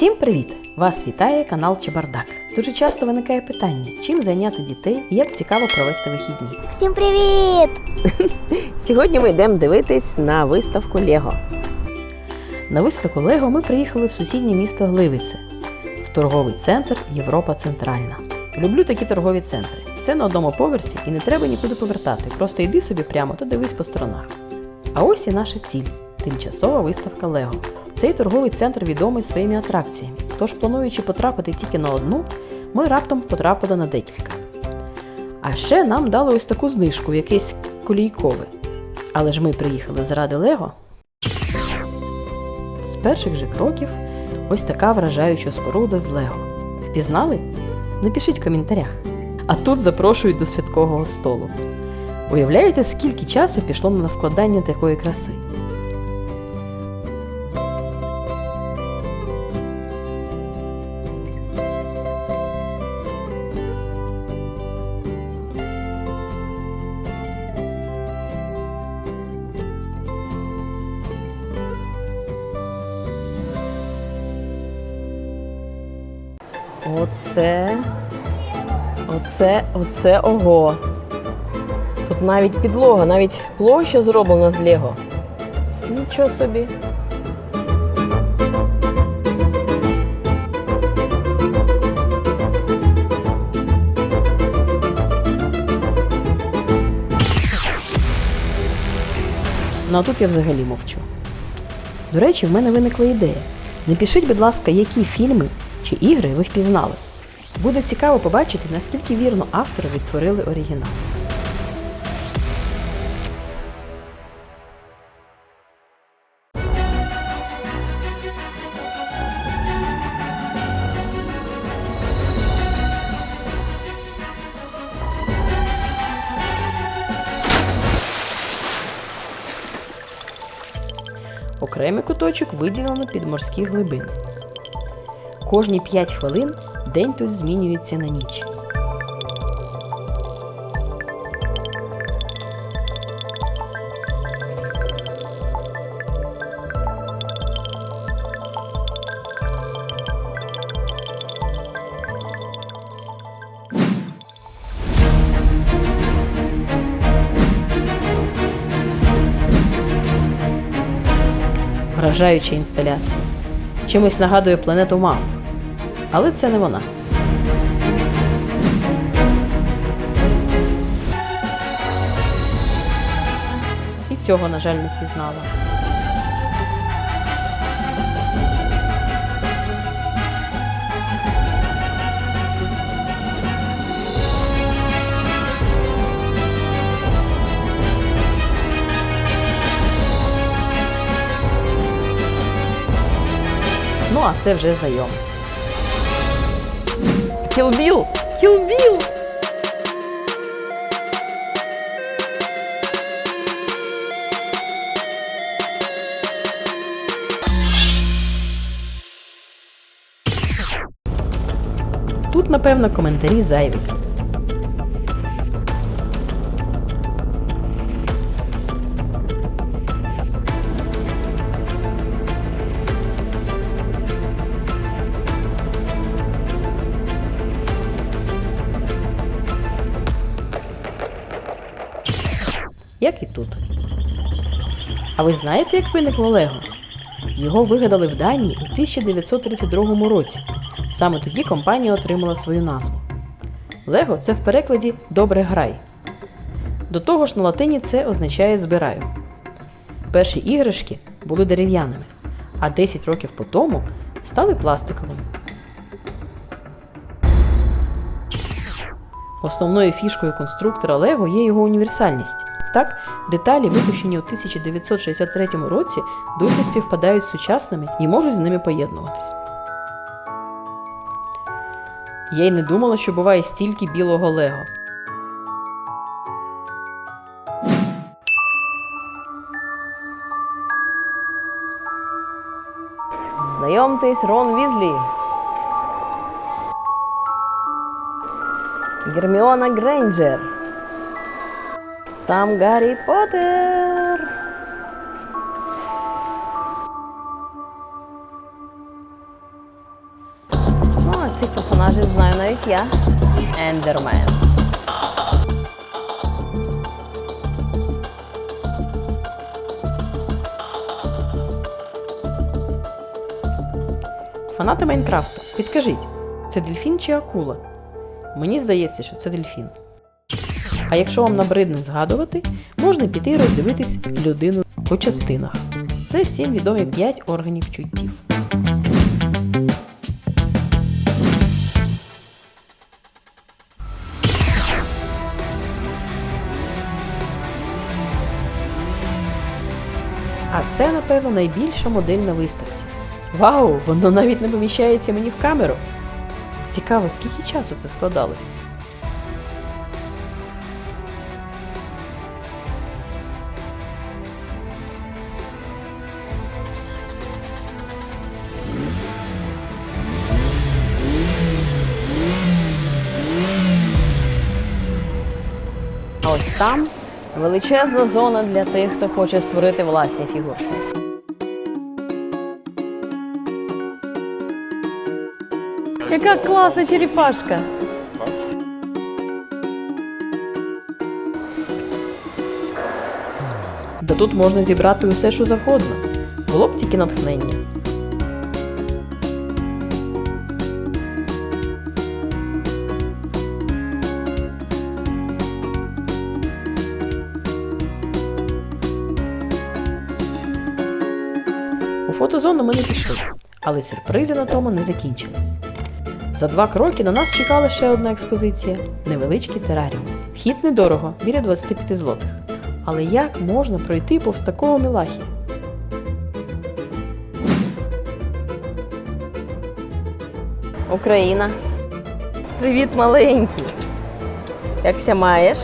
Всім привіт! Вас вітає канал Чебардак. Дуже часто виникає питання, чим зайняти дітей і як цікаво провести вихідні. Всім привіт! Сьогодні ми йдемо дивитись на виставку Лего. На виставку Лего ми приїхали в сусіднє місто Гливице, в торговий центр Європа Центральна. Люблю такі торгові центри. Це на одному поверсі і не треба нікуди повертати. Просто йди собі прямо та дивись по сторонах. А ось і наша ціль тимчасова виставка Лего. Цей торговий центр відомий своїми атракціями. Тож, плануючи потрапити тільки на одну, ми раптом потрапили на декілька. А ще нам дали ось таку знижку, якесь колійкове. Але ж ми приїхали заради Лего. З перших же кроків ось така вражаюча споруда з Лего. Впізнали? Напишіть в коментарях. А тут запрошують до святкового столу. Уявляєте, скільки часу пішло на складання такої краси? Оце, оце ого. Тут навіть підлога, навіть площа зроблена з Лего. Нічого собі. Ну а тут я взагалі мовчу. До речі, в мене виникла ідея. Напишіть, будь ласка, які фільми чи ігри ви впізнали. Буде цікаво побачити, наскільки вірно автори відтворили оригінал. Окремий куточок виділено під морські глибини. Кожні 5 хвилин день тут змінюється на ніч. Вражаюча інсталяція. Чимось нагадує планету мав. Але це не вона. І цього, на жаль, не впізнала. Ну, а це вже знайомо. Кілбіл! Кілбіл! Тут, напевно, коментарі зайві. І тут. А ви знаєте, як виникло Лего? Його вигадали в Данії у 1932 році. Саме тоді компанія отримала свою назву. Лего це в перекладі Добре грай. До того ж, на латині це означає збираю. Перші іграшки були дерев'яними, а 10 років по тому стали пластиковими. Основною фішкою конструктора Лего є його універсальність. Так, деталі, випущені у 1963 році, досі співпадають з сучасними і можуть з ними поєднуватись. Я й не думала, що буває стільки білого Лего. Знайомтесь, Рон Візлі. Герміона Грейнджер. Сам Гаррі Поттер. цих персонажів знаю навіть я. Ендермен. Фанати Майнкрафту, підкажіть, це дельфін чи акула? Мені здається, що це дельфін. А якщо вам набридне згадувати, можна піти роздивитись людину по частинах. Це всім відомі 5 органів чуттів. А це, напевно, найбільша модель на виставці. Вау, воно навіть не поміщається мені в камеру. Цікаво, скільки часу це складалось? Там величезна зона для тих, хто хоче створити власні фігурки. Яка класна черепашка! Да тут можна зібрати усе, що завгодно. Було б тільки натхнення. Фотозону ми не пішли, але сюрпризи на тому не закінчились. За два кроки на нас чекала ще одна експозиція невеличкий тераріум. Вхід недорого, біля 25 злотих. Але як можна пройти повз такого мілахі? Україна. Привіт, маленький. Якся маєш?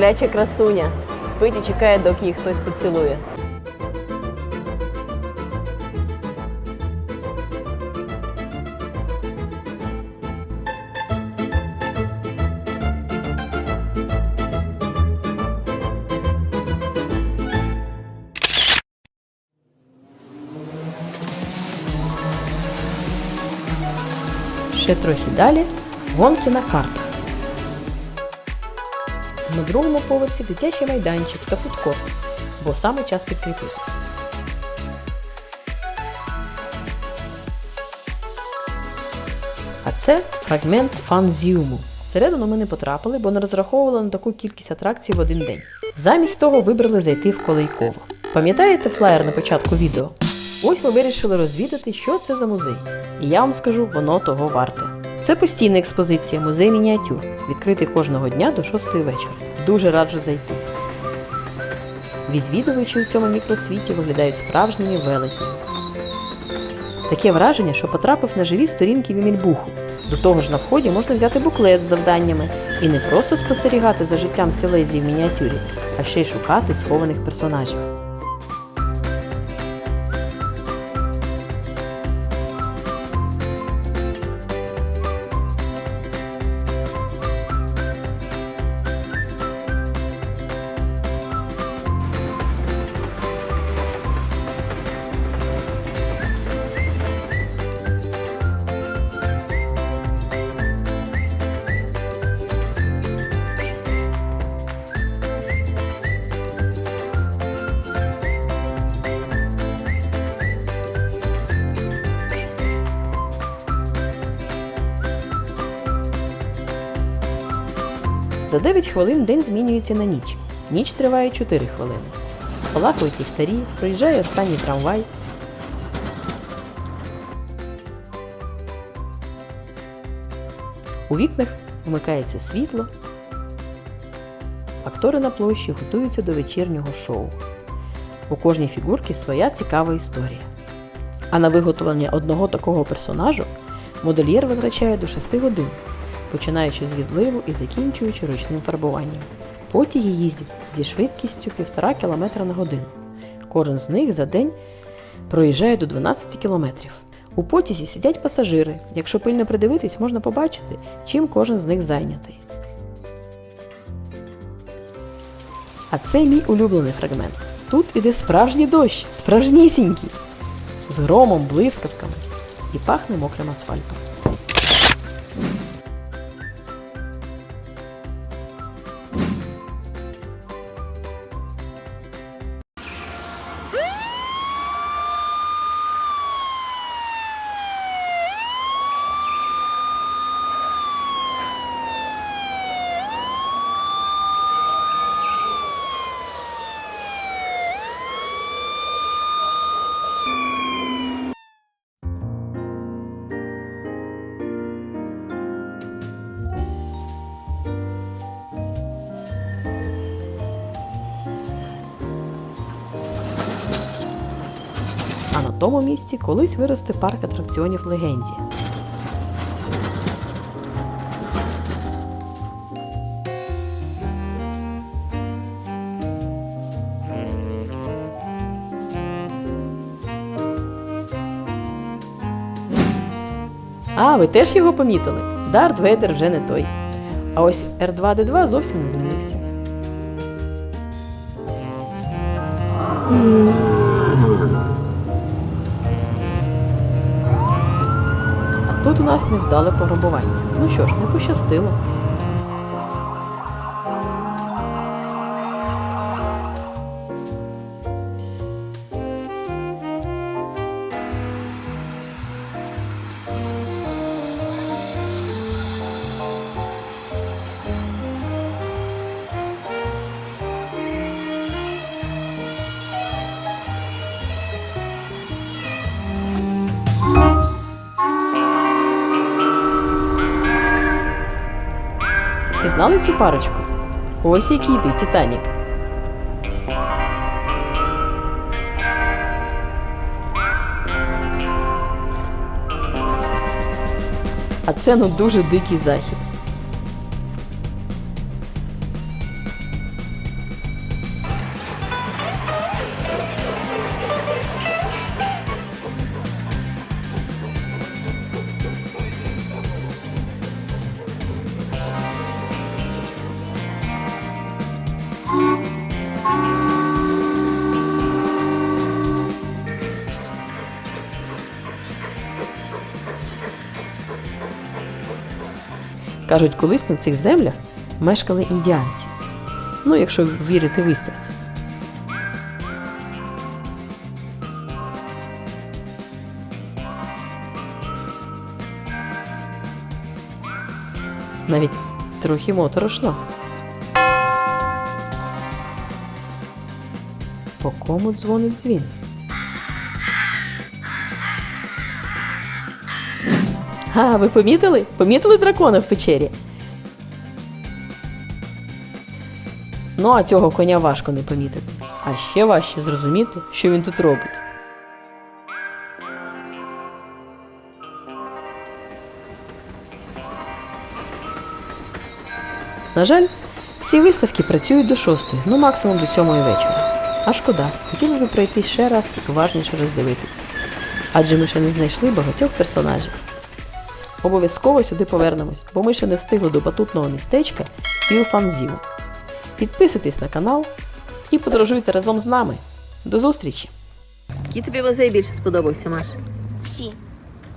Спляча красуня. Спить і чекає, доки їх хтось поцілує. Ще трохи далі гонки на картах. На другому поверсі дитячий майданчик та фудкорт, бо саме час підкріпитися. А це фрагмент фанзіуму. Всередину ми не потрапили, бо не розраховували на таку кількість атракцій в один день. Замість того вибрали зайти в Колейково. Пам'ятаєте флаєр на початку відео? Ось ми вирішили розвідати, що це за музей. І я вам скажу, воно того варте. Це постійна експозиція, музей мініатюр, відкритий кожного дня до 6 вечора. Дуже раджу зайти. Відвідувачі у цьому мікросвіті виглядають справжніми велетнями. Таке враження, що потрапив на живі сторінки Вімільбуху. До того ж на вході можна взяти буклет з завданнями і не просто спостерігати за життям Селезії в мініатюрі, а ще й шукати схованих персонажів. За 9 хвилин день змінюється на ніч. Ніч триває 4 хвилини. Спалахують ліхтарі, проїжджає останній трамвай. У вікнах вмикається світло. Актори на площі готуються до вечірнього шоу. У кожній фігурці своя цікава історія. А на виготовлення одного такого персонажу модельєр витрачає до 6 годин, починаючи з відливу і закінчуючи ручним фарбуванням. Потяги їздять зі швидкістю 1,5 км на годину. Кожен з них за день проїжджає до 12 км. У потязі сидять пасажири. Якщо пильно придивитись, можна побачити, чим кожен з них зайнятий. А це мій улюблений фрагмент. Тут іде справжній дощ, справжнісінький, з громом, блискавками і пахне мокрим асфальтом. А на тому місці колись виросте парк атракціонів легенді. А, ви теж його помітили? Дарт Вейдер вже не той. А ось R2D2 зовсім не змінився. Нас невдале пограбування. Ну що ж, не пощастило. Пізнали цю парочку? Ось який ти, Титанік. А це ну дуже дикий захід. Кажуть, колись на цих землях мешкали індіанці. Ну, якщо вірити виставці. Навіть трохи моторошно. По кому дзвонить дзвін? А, ви помітили? Помітили дракона в печері? Ну, а цього коня важко не помітити. А ще важче зрозуміти, що він тут робить. На жаль, всі виставки працюють до шостої, ну максимум до сьомої вечора. А шкода, хотілося б пройти ще раз і уважніше роздивитись. Адже ми ще не знайшли багатьох персонажів. Обов'язково сюди повернемось, бо ми ще не встигли до батутного містечка Пілфанзів. Підписуйтесь на канал і подорожуйте разом з нами. До зустрічі! Які тобі музей більше сподобався, Маш? Всі.